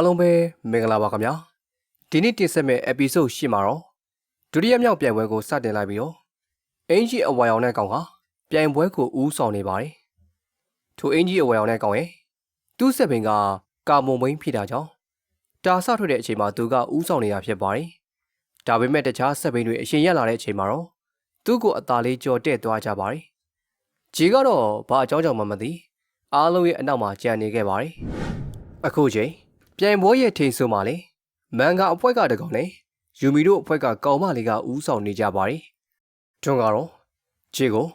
အားလုံးပဲမင်္ဂလာပါခင်ဗျာဒီနေ့တင်ဆက်မယ့် episode ရှမှာတော့ဒုတိယမြောက်ပြိုင်ပွဲကိုစတင်လိုက်ပြီးတော့အင်ဂျီအဝါရောင်တဲ့ကောင်ကပြိုင်ပွဲကိုဦးဆောင်နေပါတယ်ထိုအင်ဂျီအဝါရောင်တဲ့ကောင်ရဲ့သူ့စက်ပင်ကကာမွန်ဘိန်းဖြစ်တာကြောင့်တာဆထွက်တဲ့အချိန်မှာသူကဦးဆောင်နေတာဖြစ်ပါတယ်ဒါပေမဲ့တခြားစက်ပင်တွေအရှင်ရက်လာတဲ့အချိန်မှာတော့သူ့ကိုအသာလေးကြော်တဲ့သွားကြပါတယ်ဂျီကတော့ဘာအကြောင်းကြောင့်မှမသိအားလုံးရဲ့အနောက်မှာကြံနေခဲ့ပါတယ်အခုချိန် ပြိုင်ပွဲရဲ့ထိန်ဆိုမှာလေမန်ဂါအဖွဲကတကောင်နဲ့ယူမီတို့အဖွဲကကောင်မလေးကဦးဆောင်နေကြပါတယ်။တွန်းကတော့ဂျေကို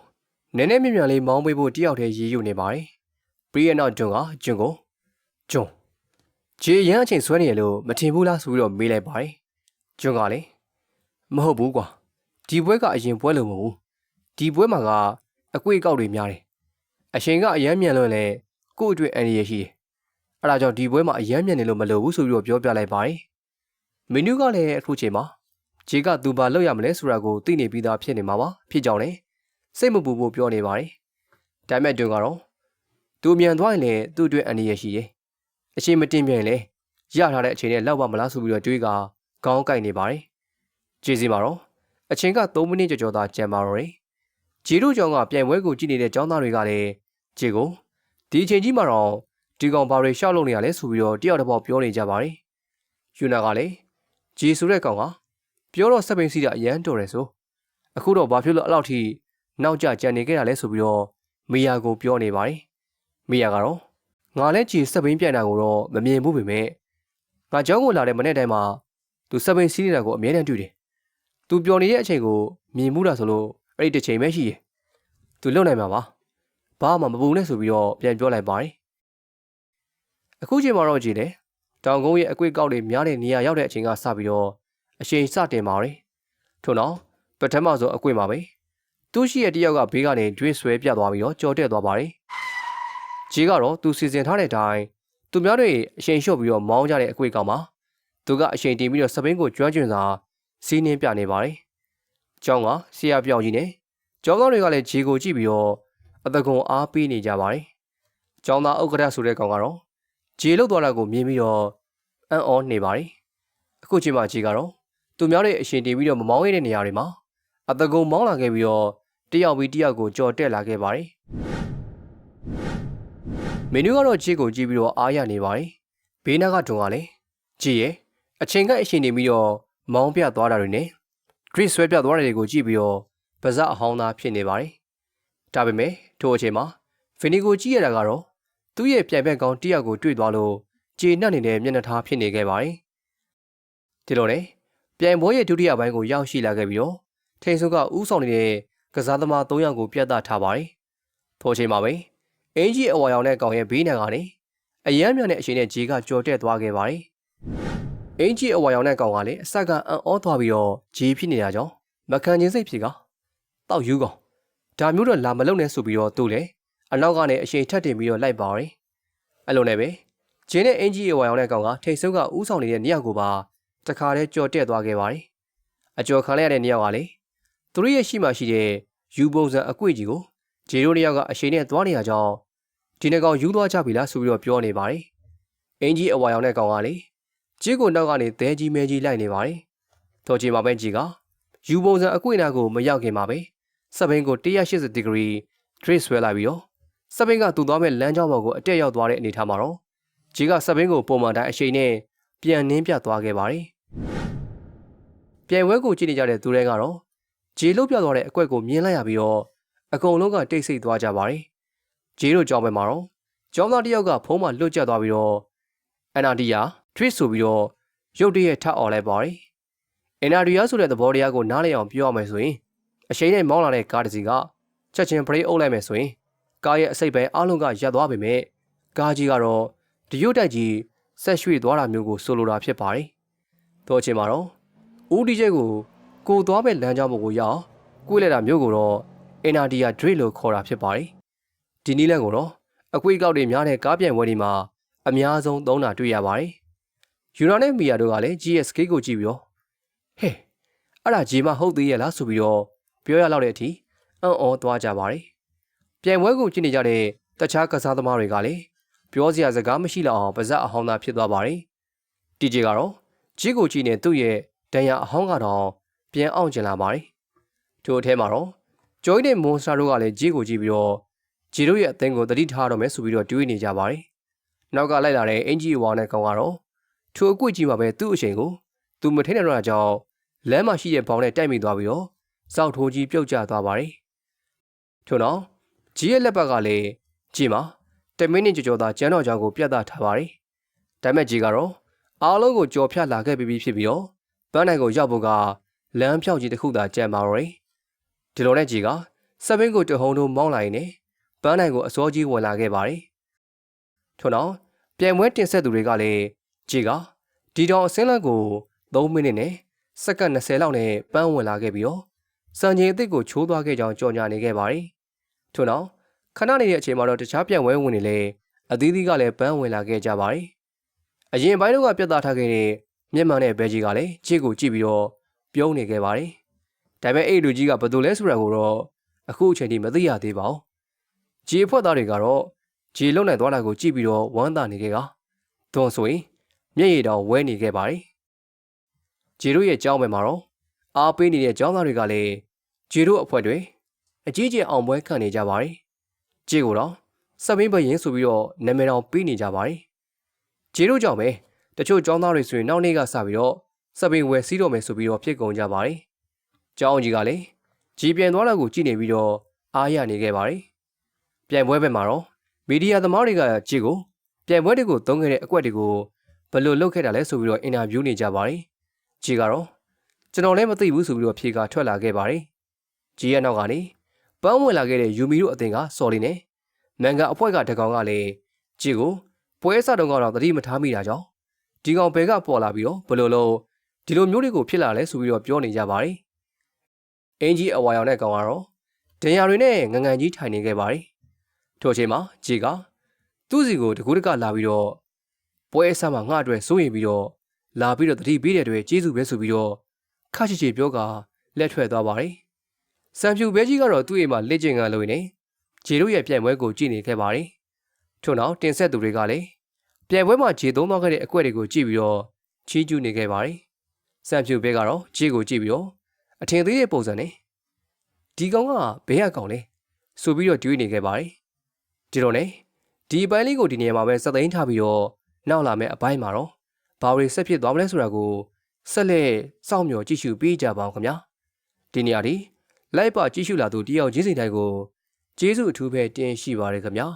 နည်းနည်းမြ мян လေးမောင်းပေးဖို့တယောက်တည်းရေးယူနေပါတယ်။ပြီးရဲ့နောက်တွန်းကဂျွန်းကိုဂျွန်းဂျေရန်အချိန်ဆွဲနေရလို့မထင်ဘူးလားဆိုပြီးတော့မေးလိုက်ပါတယ်။ဂျွန်းကလည်းမဟုတ်ဘူးကွာဒီပွဲကအရင်ပွဲလို့မဟုတ်ဘူးဒီပွဲမှာကအကွေကောက်တွေများတယ်အရှင်ကအယမ်းမြန်လွန်းလဲကို့အတွက်အန္တရာယ်ရှိတယ် အဲ့ဒါကြောင့်ဒီပွဲမှာအယမ်းမြန်နေလို့မလိုဘူးဆိုပြီးတော့ပြောပြလိုက်ပါတယ်မင်းနူးကလည်းအခုချိန်မှာဂျေကသူဘာလုပ်ရမလဲဆိုတာကိုသိနေပြီးသားဖြစ်နေမှာပါဖြစ်ကြောင်းလည်းစိတ်မပူဖို့ပြောနေပါတယ်ဒါပေမဲ့တွင်ကတော့သူမြန်သွားရင်လည်းသူ့အတွက်အန္တရာယ်ရှိတယ်အချိန်မတင်ပြန်ရင်လည်းရထားတဲ့အချိန်နဲ့လောက်ပါမလားဆိုပြီးတော့တွေးကခေါင်းကိုက်နေပါတယ်ဂျေစီမှာတော့အချိန်က3မိနစ်ကျော်ကျော်သာကြံပါတော့တယ်ဂျီတို့ကြောင့်ကပြိုင်ပွဲကိုကြည့်နေတဲ့ចောင်းသားတွေကလည်းဂျေကိုဒီအချိန်ကြီးမှာတော့ ဒီကောင်ဘာတွေရှောက်လုပ်နေရလဲဆိုပြီးတော့တယောက်တစ်ပေါက်ပြောနေကြပါတယ်ယူနာကလည်းဂျီဆိုတဲ့ကောင်ကပြောတော့စက်ပိန်စီးတာအရန်တော်တယ်ဆိုအခုတော့ဘာဖြစ်လို့အဲ့လောက်ထိနောက်ကျကြံနေခဲ့တာလဲဆိုပြီးတော့မီယာကိုပြောနေပါတယ်မီယာကတော့ငါလည်းဂျီစက်ပိန်ပြန်တာကိုတော့မမြင်ဘူးပေမဲ့ငါเจ้าကိုလာတဲ့မနေ့တိုင်းမှာသူစက်ပိန်စီးနေတာကိုအမြဲတမ်းတွေ့တယ်သူပြောနေတဲ့အချိန်ကိုမြင်မှုတာဆိုလို့အဲ့ဒီတစ်ချိန်ပဲရှိတယ်သူလုံနိုင်မှာပါဘာမှမပူနဲ့ဆိုပြီးတော့ပြန်ပြောလိုက်ပါတယ် အခုချိန်မှာတော့ကြည်လေတောင်ကုန်းရဲ့အကွေ့ကောက်တွေများတဲ့နေရာရောက်တဲ့အချိန်ကစပြီးတော့အရှိန်စတင်ပါတယ်ထို့နောက်ပထမဆုံးအကွေ့မှာပဲသူရှိရဲ့တယောက်ကဘေးကနေကျွေးဆွဲပြတ်သွားပြီးတော့ကြော်တက်သွားပါတယ်ဂျီကတော့သူစီစဉ်ထားတဲ့အတိုင်းသူများတွေအရှိန်လျှော့ပြီးတော့မောင်းကြတဲ့အကွေ့ကောင်မှာသူကအရှိန်တင်ပြီးတော့စပိန်ကိုကျွမ်းကျင်စွာစီးနှင်းပြနေပါတယ်ကျောင်းကဆရာပြောင်ကြီးနဲ့ကျောင်းသားတွေကလည်းဂျီကိုကြည့်ပြီးတော့အတကုံအားပေးနေကြပါတယ်ကျောင်းသားဥက္ကဋ္ဌဆိုတဲ့ကောင်ကတော့ ဂျေလုတ်သွားတာကိုမြင်ပြီးတော့အံ့ဩနေပါတယ်အခုချိန်မှာဂျေကတော့သူများတွေအရှင်တင်ပြီးတော့မမောင်းရတဲ့နေရာတွေမှာအတကုံမောင်းလာခဲ့ပြီးတော့တယောက်ပြီးတယောက်ကိုကြော်တက်လာခဲ့ပါတယ်မင်းတို့ကတော့ဂျေကိုကြည့်ပြီးတော့အားရနေပါတယ်ဘေးနားကတုံကလည်းဂျေရဲ့အချိန်ကအရှင်နေပြီးတော့မောင်းပြသွားတာတွေနဲ့ grid ဆွဲပြသွားတာတွေကိုကြည့်ပြီးတော့ပါဇက်အဟောင်းသားဖြစ်နေပါတယ်ဒါပေမဲ့ထိုအချိန်မှာဖီနီကိုကြည့်ရတာကတော့ သူ့ရဲ့ပြိုင်ဘက်ကောင်တယောက်ကိုတွေ့သွားလို့ကြေနှက်နေတဲ့မျက်နှာထားဖြစ်နေခဲ့ပါတယ်။ဒီလိုနဲ့ပြိုင်ပွဲရဲ့ဒုတိယပိုင်းကိုရောက်ရှိလာခဲ့ပြီးတော့ထိန်စုကဥဆောင်နေတဲ့ကစားသမား၃ယောက်ကိုပြတ်သားထားပါတယ်။ထိုအချိန်မှာပဲအင်ဂျီအဝါရောင်တဲ့ကောင်ရဲ့ဘေးနံကနေအယမ်းမြောင်တဲ့အချိန်နဲ့ဂျေကကြော်တက်သွားခဲ့ပါတယ်။အင်ဂျီအဝါရောင်တဲ့ကောင်ကလည်းအဆက်ကအံ့ဩသွားပြီးတော့ဂျေဖြစ်နေတာကြောင့်မခံချင်းစိတ်ဖြစ်ကတောက်ယူကောင်ဒါမျိုးတော့လာမလုံနဲ့ဆိုပြီးတော့သူ့လေ အနောက်ကနေအရှိန်ထက်တင်ပြီးတော့လိုက်ပါရယ်အဲ့လိုနဲ့ပဲဂျင်းနဲ့အင်ဂျီရဲ့ဝိုင်အောင်တဲ့ကောင်ကထိတ်ဆုံးကဥဆောင်နေတဲ့နေရာကိုပါတခါတည်းကြော်တက်သွားခဲ့ပါတယ်အကျော်ခံလိုက်ရတဲ့နေရာကလေသူတို့ရဲ့ရှိမှရှိတဲ့ယူပုံစံအကွေ့ကြီးကိုဂျေရိုနေရာကအရှိန်နဲ့သွားနေရကြောင်းဒီနေ့ကောင်ယူသွားကြပြီလားဆိုပြီးတော့ပြောနေပါတယ်အင်ဂျီအဝိုင်အောင်တဲ့ကောင်ကလေဂျေကိုနောက်ကနေသဲကြီးမဲကြီးလိုက်နေပါတယ်တော်ချီမှာပဲဂျီကယူပုံစံအကွေ့နာကိုမရောက်ခင်မှာပဲစပိန်ကို180ဒီဂရီ trace ဆွဲလိုက်ပြီးတော့ စပိန်ကသူ့သွားမဲ့လမ်းကြောင်းပေါ်ကိုအတက်ရောက်သွားတဲ့အနေထားမှာတော့ဂျီကစပိန်ကိုပုံမှန်တိုင်းအရှိန်နဲ့ပြန်နှင်းပြသွားခဲ့ပါတယ်။ပြိုင်ပွဲကိုကြည့်နေကြတဲ့သူတွေကတော့ဂျီလုတ်ပြသွားတဲ့အကွက်ကိုမြင်လိုက်ရပြီးတော့အကုန်လုံးကတိတ်ဆိတ်သွားကြပါတယ်။ဂျီတို့ကြောင်းပဲမှာတော့ကျောင်းသားတယောက်ကဖုံးမှလွတ်ကျသွားပြီးတော့အန်နာဒီယာ tweet ဆိုပြီးတော့ရုတ်တရက်ထအော်လိုက်ပါတယ်။အန်နာဒီယာဆိုတဲ့သဘောတရားကိုနားလည်အောင်ပြောရမယ်ဆိုရင်အရှိန်နဲ့မောင်းလာတဲ့ကားတစ်စီးကချက်ချင်းပရိအုပ်လိုက်မယ်ဆိုရင် ကားရဲ့အစိတ်ပိုင်းအားလုံးကရပ်သွားပေမဲ့ကားကြီးကတော့တရွတ်တိုက်ကြီးဆက်ရွှေ့သွားတာမျိုးကိုဆိုလိုတာဖြစ်ပါတယ်။တော့အချိန်မှာတော့ဦးဒီကျဲကိုကိုသွားပဲလမ်းကြောင်းပေါ်ကိုရောက်ကိုွေးလိုက်တာမျိုးကိုတော့အင်နာဒီယာဒရစ်လို့ခေါ်တာဖြစ်ပါတယ်။ဒီနည်းလမ်းကိုတော့အကွေးကောက်တွေများတဲ့ကားပြိုင်ပွဲတွေမှာအများဆုံးသုံးတာတွေ့ရပါတယ်။ယူနာနဲ့မီယာတို့ကလည်း GSK ကိုကြည့်ပြီးတော့ဟဲ့အဲ့ဒါဂျီမဟုတ်သေးရဲ့လားဆိုပြီးတော့ပြောရလောက်တဲ့အထိအံ့ဩသွားကြပါတယ်။ ပြိုင်ပွဲကိုကြည့်နေကြတဲ့တခြားကစားသမားတွေကလည်းပြောစရာစကားမရှိတော့အောင်ပါဇက်အဟောင်းသားဖြစ်သွားပါတယ်တီဂျီကတော့ကြီးကိုကြီးနဲ့သူ့ရဲ့ဒဏ်ရာအဟောင်းကတော့ပြန်အောင်ကျင်လာပါတယ်ထို့အထဲမှာတော့ဂျိုးနဲ့မွန်စတာတို့ကလည်းကြီးကိုကြီးပြီးတော့ဂျီတို့ရဲ့အသင်းကိုတတိထားတော့မယ်ဆိုပြီးတော့တွေးနေကြပါတယ်နောက်ကလိုက်လာတဲ့အင်ဂျီဝါနဲ့ကောင်ကတော့ထိုအကွေ့ကြီးမှာပဲသူ့အချိန်ကိုသူမထိန်တဲ့တော့ကြောင့်လမ်းမှာရှိတဲ့ဘောင်နဲ့တိုက်မိသွားပြီးတော့စောက်ထိုးကြီးပြုတ်ကျသွားပါတယ်ထို့နောက် ဂျီရဲ့လက်ပတ်ကလည်းဂျီမှာတမင်းနဲ့ကြော်ကြော်သာကျန်းတော်ကြောင်ကိုပြတ်သားထားပါတယ်ဒါမဲ့ဂျီကတော့အားလုံးကိုကြော်ဖြတ်လာခဲ့ပြီးဖြစ်ပြီးတော့ပန်းနိုင်ကိုရောက်ဖို့ကလမ်းဖြောက်ကြီးတစ်ခုသာကြံပါတော့တယ်ဒီလိုနဲ့ဂျီကစပင်းကိုတဟုံတို့မောင်းလာရင်လည်းပန်းနိုင်ကိုအစောကြီးဝင်လာခဲ့ပါတယ်ထို့နောက်ပြန်ပွဲတင်ဆက်သူတွေကလည်းဂျီကဒီတောင်အစင်းလက်ကို3မိနစ်နဲ့စက္ကန့်20လောက်နဲ့ပန်းဝင်လာခဲ့ပြီးတော့စံချိန်အစ်စ်ကိုချိုးသွားခဲ့ကြောင်းကြော်ညာနေခဲ့ပါတယ် ထို့နောက်ခဏနေတဲ့အချိန်မှာတော့တခြားပြန်ပွဲဝင်နေလေအသီးသီးကလည်းပန်းဝင်လာခဲ့ကြပါတယ်အရင်ပိုင်းတော့ကပြတ်သားထားခဲ့တဲ့မျက်မှန်တဲ့ဘဲကြီးကလည်းချစ်ကိုကြည့်ပြီးတော့ပြုံးနေခဲ့ပါတယ်ဒါပေမဲ့အဲ့လူကြီးကဘယ်သူလဲဆိုတာကိုတော့အခုအချိန်ထိမသိရသေးပါဘူးဂျီဖွက်သားတွေကတော့ဂျီလုံနိုင်သွားတာကိုကြည့်ပြီးတော့ဝမ်းသာနေခဲ့ကသွန်ဆိုရင်မျက်ရည်တောင်ဝဲနေခဲ့ပါတယ်ဂျီတို့ရဲ့ကြောင်းပဲမှာတော့အားပေးနေတဲ့ကျောင်းသားတွေကလည်းဂျီတို့အဖွဲ့တွေ အကြီးကျယ်အောင်ပွဲခံနေကြပါတယ်ဂျီကိုတော့စပင်းဘရင်ဆိုပြီးတော့နာမည်တော်ပေးနေကြပါတယ်ဂျီတို့ကြောင့်ပဲတချို့ကျောင်းသားတွေဆိုရင်နောက်နေ့ကစပြီးတော့စပင်းဝယ်စီးတော့မယ်ဆိုပြီးတော့ဖြစ်ကုန်ကြပါတယ်ကျောင်းကြီးကလည်းဂျီပြန်သွားတာကိုကြည့်နေပြီးတော့အားရနေခဲ့ပါတယ်ပြန်ပွဲဘက်မှာတော့မီဒီယာသမားတွေကဂျီကိုပြန်ပွဲတွေကိုသုံးခဲ့တဲ့အကွက်တွေကိုဘယ်လိုလုပ်ခဲ့တာလဲဆိုပြီးတော့အင်တာဗျူးနေကြပါတယ်ဂျီကတော့ကျွန်တော်လည်းမသိဘူးဆိုပြီးတော့ဖြေကထွက်လာခဲ့ပါတယ်ဂျီရဲ့နောက်ကနေ ပန်းဝင်လာခဲ့တဲ့ယူမီတို့အသင်ကစော်လီနဲ့မန်ဂါအဖွဲ့ကတကောင်ကလည်းဂျီကိုပွဲစတုံးကတော့သတိမထားမိတာကြောင့်ဒီကောင်ဘဲကပေါ်လာပြီးတော့ဘယ်လိုလုပ်ဒီလိုမျိုးတွေကိုဖြစ်လာလဲဆိုပြီးတော့ပြောနေကြပါတယ်အင်ကြီးအဝါရောင်တဲ့ကောင်ကတော့ဒင်ယာတွေနဲ့ငငန်ကြီးထိုင်နေခဲ့ပါတယ်ထို့အချိန်မှာဂျီကသူ့စီကိုတကူးတကလာပြီးတော့ပွဲအဆမှာငှအတွက်စိုးရင်ပြီးတော့လာပြီးတော့တတိပေးတဲ့တွေကျေးဇူးပဲဆိုပြီးတော့ခချီချီပြောကလက်ထွက်သွားပါတယ်။ စံဖြူဘဲကြီးကတော့သူ့အိမ်မှာလက်ကျင်ကလို့နေဂျေတို့ရဲ့ပြိုင်ပွဲကိုကြည့်နေခဲ့ပါတယ်။ထို့နောက်တင်ဆက်သူတွေကလည်းပြိုင်ပွဲမှာဂျေသုံးသွားခဲ့တဲ့အကွက်တွေကိုကြည့်ပြီးတော့ချီးကျူးနေခဲ့ပါတယ်။စံဖြူဘဲကတော့ဂျေကိုကြည့်ပြီးတော့အထင်သေးတဲ့ပုံစံနဲ့ဒီကောင်ကဘဲရကောင်လဲဆိုပြီးတော့တွေးနေခဲ့ပါတယ်။ဒီတော့ねဒီအပိုင်းလေးကိုဒီနေရာမှာပဲစက်သိမ်းထားပြီးတော့နောက်လာမယ့်အပိုင်းမှာတော့ဘာတွေဆက်ဖြစ်သွားမလဲဆိုတာကိုဆက်လက်စောင့်မျှော်ကြည့်ရှုပေးကြပါအောင်ခင်ဗျာဒီနေရာဒီ လိုက်ပါကြည့်ရှုလာသူတယောက်ချင်းစီတိုင်းကိုကျေးဇူးအထူးပဲတင်ရှိပါရခင်ဗျာ